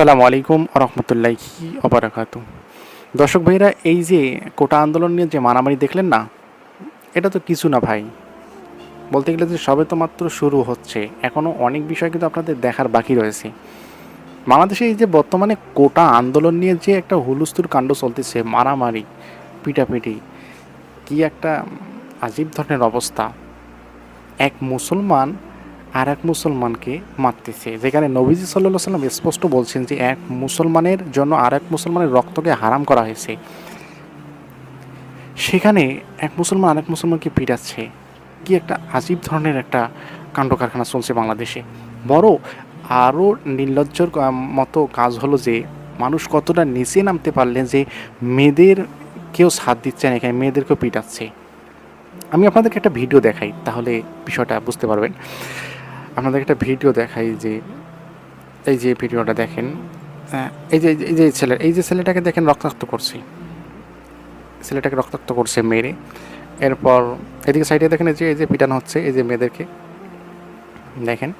আসসালামু আলাইকুম রহমতুল্লাহি অবরাকাতু দর্শক ভাইরা, এই যে কোটা আন্দোলন নিয়ে যে মারামারি দেখলেন না, এটা তো কিছু না ভাই। বলতে গেলে যে সবে তো মাত্র শুরু হচ্ছে এখনও অনেক বিষয় কিন্তু আপনাদের দেখার বাকি রয়েছে। বাংলাদেশে এই যে বর্তমানে কোটা আন্দোলন নিয়ে যে একটা হুলুস্তুর কাণ্ড চলতেছে, মারামারি, পিটাপিটি, কি একটা আজীব ধরনের অবস্থা। এক মুসলমান আর এক মুসলমানকে মারতেছে, যেখানে নবীজি সাল্লাহ সাল্লাম স্পষ্ট বলছেন যে এক মুসলমানের জন্য আর এক মুসলমানের রক্তকে হারাম করা হয়েছে। সেখানে এক মুসলমান আরেক মুসলমানকে পিটাচ্ছে। কি একটা আজীব ধরনের একটা কাণ্ড কারখানা চলছে বাংলাদেশে। বড় আরও নির্লজ্জর মতো কাজ হলো যে মানুষ কতটা নিচে নামতে পারলেন যে মেয়েদের কেউ সাথ দিচ্ছে না, এখানে মেয়েদেরকেও পিটাচ্ছে। আমি আপনাদেরকে একটা ভিডিও দেখাই, তাহলে বিষয়টা বুঝতে পারবেন। আপনাদের একটা ভিডিও দেখাই যে এই যে ভিডিওটা দেখেন। আহ, এই যে এই যে ছেলে এই যে ছেলেটাকে দেখেন রক্তাক্ত করছে। ছেলেটাকে রক্তাক্ত করছে মেরে। এরপর এদিকে সাইডে দেখেন এই যে এই যে পিটানো হচ্ছে এই যে মেয়েদেরকে। দেখেন।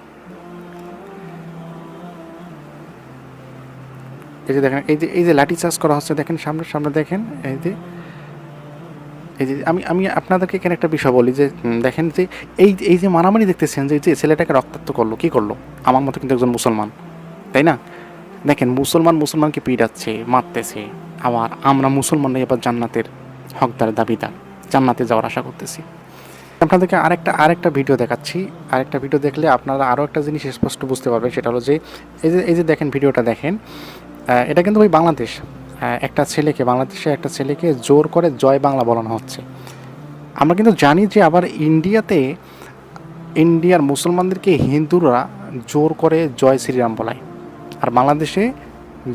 এই যে দেখেন এই যে এই যে লাঠি চার্জ করা হচ্ছে দেখেন সামনে সামনে দেখেন এই যে এই যে আমি আমি আপনাদেরকে এখানে একটা বিষয় বলি যে দেখেন যে এই এই যে মারামারি দেখতেছেন যে যে ছেলেটাকে রক্তাক্ত করল, কী করল? আমার মতো কিন্তু একজন মুসলমান, তাই না? দেখেন মুসলমান মুসলমানকে পিটাচ্ছে মারতেছে। আবার আমরা মুসলমানরা এবার জান্নাতের হকদার, দাবিদার, জান্নাতে যাওয়ার আশা করতেছি। আপনাদেরকে আরেকটা আরেকটা ভিডিও দেখাচ্ছি। আরেকটা ভিডিও দেখলে আপনারা আরও একটা জিনিস স্পষ্ট বুঝতে পারবেন, সেটা হলো যে, এই যে এই যে দেখেন ভিডিওটা দেখেন এটা কিন্তু ওই বাংলাদেশ। একটা ছেলেকে বাংলাদেশে একটা ছেলেকে জোর করে জয় বাংলা বলানো হচ্ছে। আমরা কিন্তু জানি যে আবার ইন্ডিয়াতে ইন্ডিয়ার মুসলমানদেরকে হিন্দুরা জোর করে জয় শ্রীরাম বলায়, আর বাংলাদেশে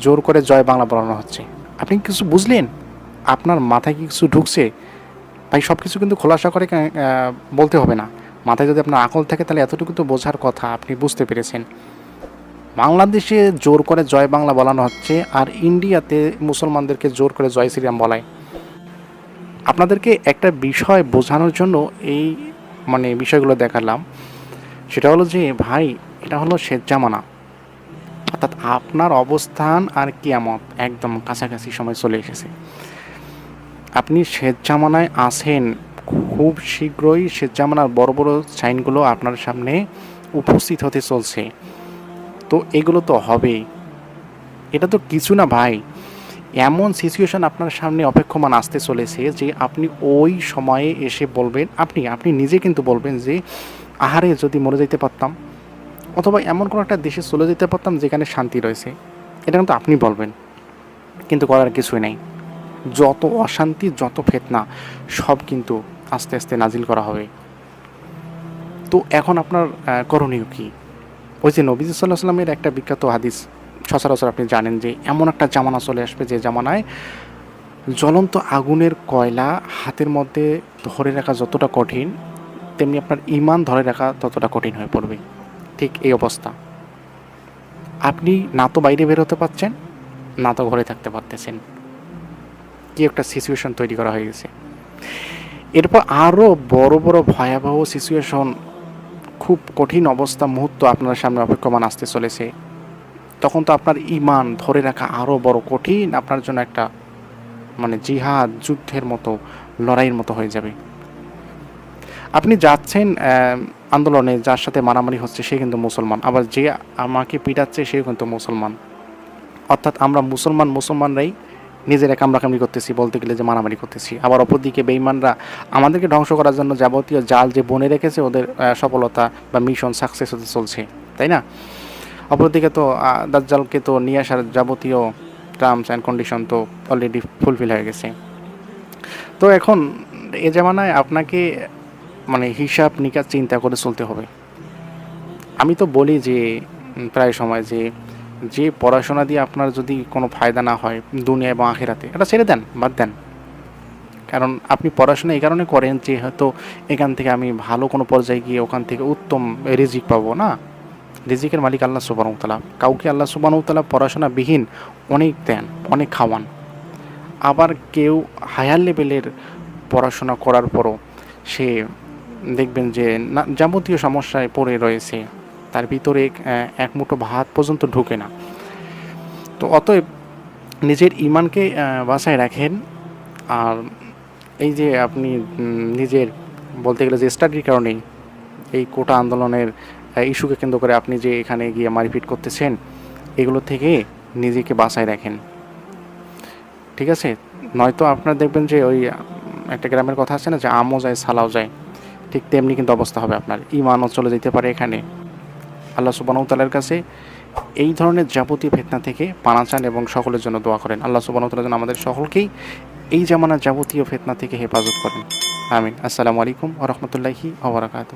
জোর করে জয় বাংলা বলানো হচ্ছে। আপনি কিছু বুঝলেন? আপনার মাথায় কি কিছু ঢুকছে? ভাই সব কিছু কিন্তু খোলাসা করে বলতে হবে না। মাথায় যদি আপনার আকল থাকে, তাহলে এতটুকু তো বোঝার কথা, আপনি বুঝতে পেরেছেন। বাংলাদেশে জোর করে জয় বাংলা বলানো হচ্ছে আর ইন্ডিয়াতে মুসলমানদেরকে জোর করে জয় শ্রীরাম বলায়। আপনাদেরকে একটা বিষয় বোঝানোর জন্য এই মানে বিষয়গুলো দেখালাম। সেটা হলো যে, ভাই, এটা হলো শেষ জামানা। অর্থাৎ আপনার অবস্থান আর কিয়ামত একদম কাছাকাছি সময় চলে এসেছে। আপনি শেষ জামানায় আসেন খুব শীঘ্রই শেষ জামানার বড় বড় সাইনগুলো আপনার সামনে উপস্থিত হতে চলছে। তো এগুলো তো হবেই। এটা তো কিছু না ভাই। এমন সিচুয়েশন আপনার সামনে অপেক্ষমান আসতে চলেছে যে আপনি ওই সময়ে এসে বলবেন, আপনি আপনি নিজে কিন্তু বলবেন যে, আহারে, যদি মরে যেতে পারতাম। অথবা এমন কোনো একটা দেশে চলে যেতে পারতাম যেখানে শান্তি রয়েছে। এটা কিন্তু আপনি বলবেন। কিন্তু করার কিছুই নেই। যত অশান্তি, যত ফেতনা, সব কিন্তু আস্তে আস্তে নাজিল করা হবে। তো এখন আপনার করণীয় কী? ওই যে নবীজ সাল্লাহ সাল্লামের একটা বিখ্যাত হাদিস, সচরাচর আপনি জানেন যে এমন একটা জামানা চলে আসবে যে জামানায় জ্বলন্ত আগুনের কয়লা হাতের মধ্যে ধরে রাখা যতটা কঠিন, তেমনি আপনার ইমান ধরে রাখা ততটা কঠিন হয়ে পড়বে। ঠিক এই অবস্থা। আপনি না তো বাইরে বের হতে পারছেন, না তো ঘরে থাকতে পারতেছেন। কি একটা সিচুয়েশন তৈরি করা হয়ে গেছে। এরপর আরও বড় বড় ভয়াবহ সিচুয়েশন খুব কঠিন অবস্থা, মুহূর্ত আপনার সামনে অপেক্ষমান আসতে চলেছে। তখন তো আপনার ইমান ধরে রাখা আরও বড় কঠিন, আপনার জন্য একটা মানে জিহাদ, যুদ্ধের মতো, লড়াইয়ের মতো হয়ে যাবে। আপনি যাচ্ছেন আন্দোলনে, যার সাথে মারামারি হচ্ছে, সে কিন্তু মুসলমান। আবার যে আমাকে পিটাচ্ছে, সেও কিন্তু মুসলমান। অর্থাৎ আমরা মুসলমান, মুসলমানরাই নিজেরা কামড়াকামড়ি করতেছি, বলতে গেলে যে মারামারি করতেছি। আবার অপরদিকে বেইমানরা আমাদেরকে ধ্বংস করার জন্য যাবতীয় জাল যে বনে রেখেছে, ওদের সফলতা বা মিশন সাকসেস হতে চলছে, তাই না? অপরদিকে তো দাজ্জালকে তো নিয়ে আসার যাবতীয় টার্মস অ্যান্ড কন্ডিশন তো অলরেডি ফুলফিল হয়ে গেছে। তো এখন এ জামানায় আপনাকে মানে হিসাব নিকাশ চিন্তা করে চলতে হবে। আমি তো বলি যে প্রায় সময় যে যে পড়াশোনা দিয়ে আপনার যদি কোনো ফায়দা না হয় দুনিয়া এবং আখেরাতে, এটা ছেড়ে দেন, বাদ দেন। কারণ আপনি পড়াশোনা এই কারণে করেন যে হয়তো এখান থেকে আমি ভালো কোনো পর্যায়ে গিয়ে ওখান থেকে উত্তম রিজিক পাবো, না? রিজিকের মালিক আল্লাহ সুবানউতলা কাউকে আল্লাহ সুবানউতলা পড়াশোনাবিহীন অনেক দেন, অনেক খাওয়ান। আবার কেউ হায়ার লেভেলের পড়াশোনা করার পরও সে দেখবেন যে না, যাবতীয় সমস্যায় পড়ে রয়েছে। তার ভিতরে এক মুঠো ভাত পর্যন্ত ঢোকে না। তো অতএব নিজের ইমানকে বাসায় রাখেন। আর এই যে আপনি নিজের বলতে গেলে যে স্টাডির কারণেই এই কোটা আন্দোলনের ইস্যুকে কেন্দ্র করে আপনি যে এখানে গিয়ে মারপিট করতেছেন, এগুলো থেকে নিজেকে বাঁচায় রাখেন। ঠিক আছে? নয়তো আপনারা দেখবেন যে ওই একটা গ্রামের কথা আছে না যে আমও যায়, সালাও যায়। ঠিক তেমনি কিন্তু অবস্থা হবে আপনার। ইমানও চলে যেতে পারে এখানে। আল্লাহ সুবানতালার কাছে এই ধরনের যাবতীয় ফেতনা থেকে পানা চান এবং সকলের জন্য দোয়া করেন। আল্লাহ সুবানতালা যেন আমাদের সকলকেই এই জামানার যাবতীয় ফেতনা থেকে হেফাজত করেন। আমিন। আসসালামু আলাইকুম ওরহমতুল্লাহি ওবরাকাতু